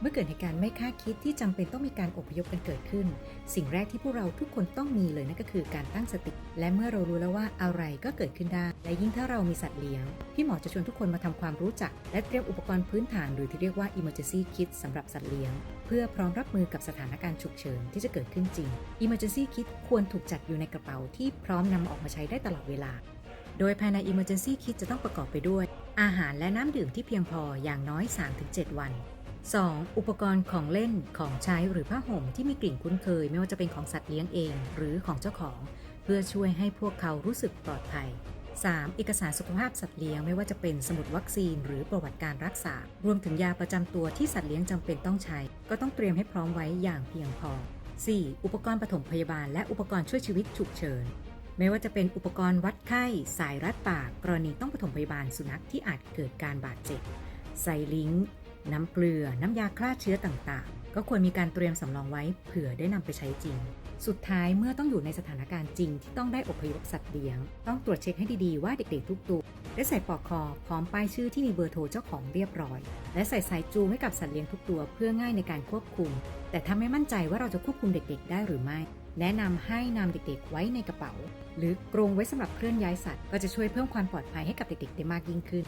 เมื่อเกิดเหตุการณ์ไม่คาดคิดที่จำเป็นต้องมีการอพยพกันเกิดขึ้น สิ่งแรกที่พวกเราทุกคนต้องมีเลยนั่นก็คือการตั้งสติ และเมื่อเรารู้แล้วว่าอะไรก็เกิดขึ้นได้ และยิ่งถ้าเรามีสัตว์เลี้ยง พี่หมอจะชวนทุกคนมาทำความรู้จัก และเตรียมอุปกรณ์พื้นฐานหรือที่เรียกว่า emergency kit สำหรับสัตว์เลี้ยง เพื่อพร้อมรับมือกับสถานการณ์ฉุกเฉินที่จะเกิดขึ้นจริง emergency kit ควรถูกจัดอยู่ในกระเป๋าที่พร้อมนำออกมาใช้ได้ตลอดเวลาโดยภายใน Emergency Kit จะต้องประกอบไปด้วย อาหารและน้ำดื่มที่เพียงพออย่างน้อย 3-7 วัน 2. อุปกรณ์ของเล่นของใช้หรือผ้าห่มที่มีกลิ่นคุ้นเคย ไม่ว่าจะเป็นของสัตว์เลี้ยงเอง หรือของเจ้าของ เพื่อช่วยให้พวกเขารู้สึกปลอดภัย 3. เอกสารสุขภาพสัตว์เลี้ยงไม่ว่าจะเป็นสมุดวัคซีน หรือประวัติการรักษา รวมถึงยาประจำตัวที่สัตว์เลี้ยงจำเป็นต้องใช้ ก็ต้องเตรียมให้พร้อมไว้อย่างเพียงพอ 4. อุปกรณ์ปฐมพยาบาลและอุปกรณ์ช่วยชีวิตฉุกเฉินไม่ว่าจะเป็นอุปกรณ์วัดไข้ สายรัดปาก กรณีต้องปฐมพยาบาลสุนัขที่อาจเกิดการบาดเจ็บไซลิงค์ น้ำเกลือ น้ำยาฆ่าเชื้อต่างๆ ก็ควรมีการเตรียมสำรองไว้เผื่อได้นำไปใช้จริง สุดท้ายเมื่อต้องอยู่ในสถานการณ์จริงที่ต้องได้อพยพสัตว์เลี้ยง ต้องตรวจเช็คให้ดีๆว่าเด็กๆทุกตัวได้ใส่ปลอกคอพร้อมป้ายชื่อที่มีเบอร์โทรเจ้าของเรียบร้อย และใส่สายจูงให้กับสัตว์เลี้ยงทุกตัวเพื่อง่ายในการควบคุม แต่ถ้าไม่มั่นใจว่าเราจะควบคุมเด็กๆ ได้หรือไม่ แนะนำให้นำเด็กๆ ไว้ในกระเป๋า หรือกรงไว้สำหรับเคลื่อนย้ายสัตว์ ก็จะช่วยเพิ่มความปลอดภัยให้กับเด็กๆได้มากยิ่งขึ้น